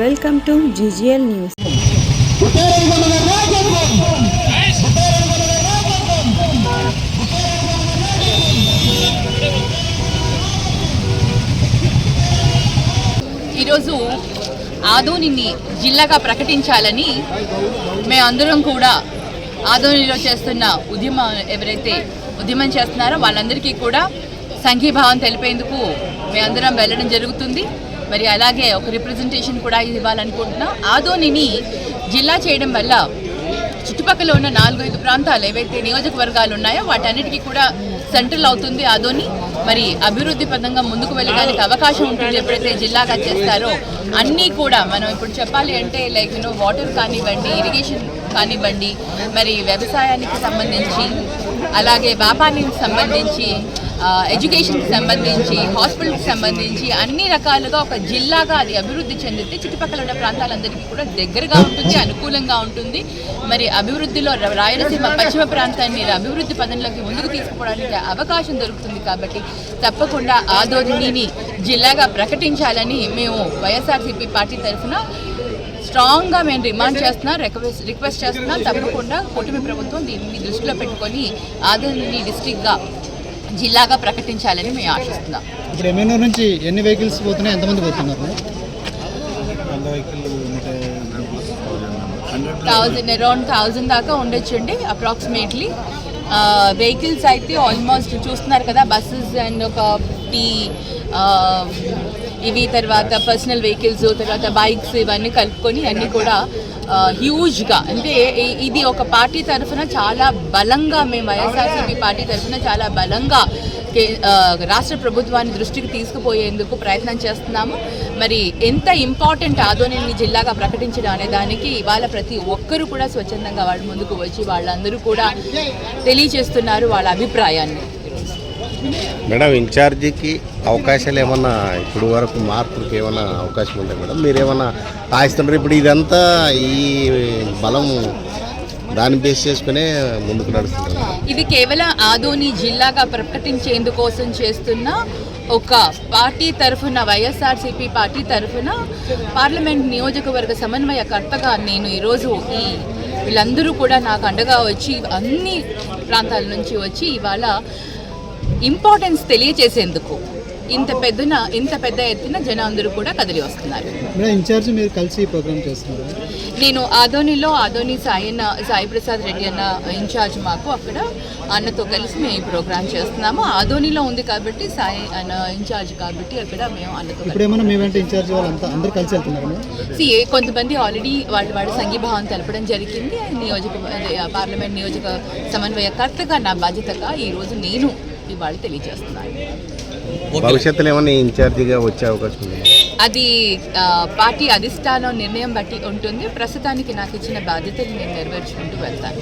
Welcome to GGL news. ఈరోజు ఆదోనిని జిల్లాగా ప్రకటించాలని మేమందరం కూడా ఆదోనిలో చేస్తున్న ఉద్యమం ఎవరైతే ఉద్యమం చేస్తున్నారో వాళ్ళందరికీ కూడా సంఘీభావం తెలిపేందుకు మేమందరం వెళ్ళడం జరుగుతుంది. మరి అలాగే ఒక రిప్రజెంటేషన్ కూడా ఇవ్వాలనుకుంటున్నాం. ఆదోనిని జిల్లా చేయడం వల్ల చుట్టుపక్కల ఉన్న నాలుగైదు ప్రాంతాలు ఏవైతే నియోజకవర్గాలు ఉన్నాయో వాటన్నిటికీ కూడా సెంట్రల్ అవుతుంది అదోని మరి అభివృద్ధి పదంగా ముందుకు వెళ్ళడానికి అవకాశం ఉంటుంది ఎప్పుడైతే జిల్లాగా చేస్తారో అన్నీ కూడా మనం ఇప్పుడు చెప్పాలి అంటే లైక్ యూనో వాటర్ కానివ్వండి ఇరిగేషన్ కానివ్వండి మరి వ్యవసాయానికి సంబంధించి అలాగే వ్యాపారానికి సంబంధించి ఎడ్యుకేషన్కి సంబంధించి హాస్పిటల్కి సంబంధించి అన్ని రకాలుగా ఒక జిల్లాగా అది అభివృద్ధి చెందితే చుట్టుపక్కల ఉన్న ప్రాంతాలందరికీ కూడా దగ్గరగా ఉంటుంది అనుకూలంగా ఉంటుంది. మరి అభివృద్ధిలో ర- రాయలసీమ పశ్చిమ ప్రాంతాన్ని అభివృద్ధి పదంలోకి ముందుకు తీసుకుపోవడానికి అవకాశం దొరుకుతుంది కాబట్టి తప్పకుండా ఆదోనిని జిల్లాగా ప్రకటించాలని మేము వైఎస్ఆర్సీపీ పార్టీ తరఫున స్ట్రాంగ్గా మేము డిమాండ్ చేస్తున్నాం రిక్వెస్ట్ రిక్వెస్ట్ చేస్తున్నాం తప్పకుండా కూటమి ప్రభుత్వం దీన్ని దృష్టిలో పెట్టుకొని ఆదోనిని డిస్టిక్గా జిల్లాగా ప్రకటించాలని మేము ఆశిస్తున్నాం. ఇప్పుడు ఎమ్మెన్యూర్ నుంచి ఎన్ని వెహికల్స్ పోతున్నాయి? ఎంతమంది పోతున్నారు? థౌజండ్ అరౌండ్ థౌజండ్ దాకా ఉండొచ్చండి అప్రాక్సిమేట్లీ. వెహికల్స్ అయితే ఆల్మోస్ట్ చూస్తున్నారు కదా బస్సెస్ అండ్ ఒక టీ ఇవి తర్వాత పర్సనల్ వెహికల్స్ తర్వాత బైక్స్ ఇవన్నీ కలుపుకొని అన్నీ కూడా హ్యూజ్గా అంటే ఇది ఒక పార్టీ తరఫున చాలా బలంగా మేము వైఎస్ఆర్సీపీ పార్టీ తరఫున చాలా బలంగా కే- రాష్ట్ర ప్రభుత్వాన్ని దృష్టికి తీసుకుపోయేందుకు ప్రయత్నం చేస్తున్నాము. మరి ఎంత ఇంపార్టెంట్ ఆదోనిని జిల్లాగా ప్రకటించడం అనే దానికి ఇవాళ ప్రతి ఒక్కరూ కూడా స్వచ్ఛందంగా వాళ్ళ ముందుకు వచ్చి వాళ్ళందరూ కూడా తెలియజేస్తున్నారు వాళ్ళ అభిప్రాయాన్ని. మేడం ఇన్ఛార్జికి అవకాశాలు ఏమన్నా ఇప్పుడు వరకు మార్పులకు ఏమైనా అవకాశం ఉందా మేడం మీరేమన్నా ఆశిస్తున్నారు ఇప్పుడు ఇదంతా ఈ బలం దాన్ని బేస్ చేసుకునే ముందుకు నడుస్తుంది ఇది కేవలం ఆదోని జిల్లాగా ప్రకటించేందుకోసం చేస్తున్న ఒక పార్టీ తరఫున వైఎస్ఆర్సీపీ పార్టీ తరఫున పార్లమెంట్ నియోజకవర్గ సమన్వయకర్తగా నేను ఈరోజు ఈ వీళ్ళందరూ కూడా నాకు అండగా వచ్చి అన్ని ప్రాంతాల నుంచి వచ్చి ఇవాళ ఇంపార్టెన్స్ తెలియచేసేందుకు ఇంత పెద్దన ఇంత పెద్ద ఎత్తున జనం అందరూ కూడా కదిలి వస్తున్నారు. ఇన్ఛార్జ్ మీరు కలిసి ప్రోగ్రామ్ చేస్తున్నారు? నేను ఆదోనిలో ఆదోని సాయి అన్న సాయి ప్రసాద్ రెడ్డి అన్న ఇన్ఛార్జ్ మాకు అక్కడ అన్నతో కలిసి మేము ఈ ప్రోగ్రామ్ చేస్తున్నాము. ఆదోనిలో ఉంది కాబట్టి సాయి అన్న ఇన్ఛార్జ్ కాబట్టి అక్కడ మేము అన్నతో ఇన్ఛార్జ్ వాళ్ళంతా అందరు కలిసి See, కొంతమంది ఆల్రెడీ వాళ్ళ వాళ్ళ సంఘీభావం తెలపడం జరిగింది. నియోజక పార్లమెంట్ నియోజక సమన్వయకర్తగా నా బాధ్యతగా ఈరోజు నేను ఇవాళ తెలియజేస్తున్నాను భవిష్యత్తులో ఏమన్నా ఇన్ఛార్జిగా వచ్చే అవకాశం ఉంది? అది పార్టీ అధిష్టానం నిర్ణయం బట్టి ఉంటుంది. ప్రస్తుతానికి నాకు ఇచ్చిన బాధ్యతలు నేను నెరవేర్చుకుంటూ వెళ్తాను.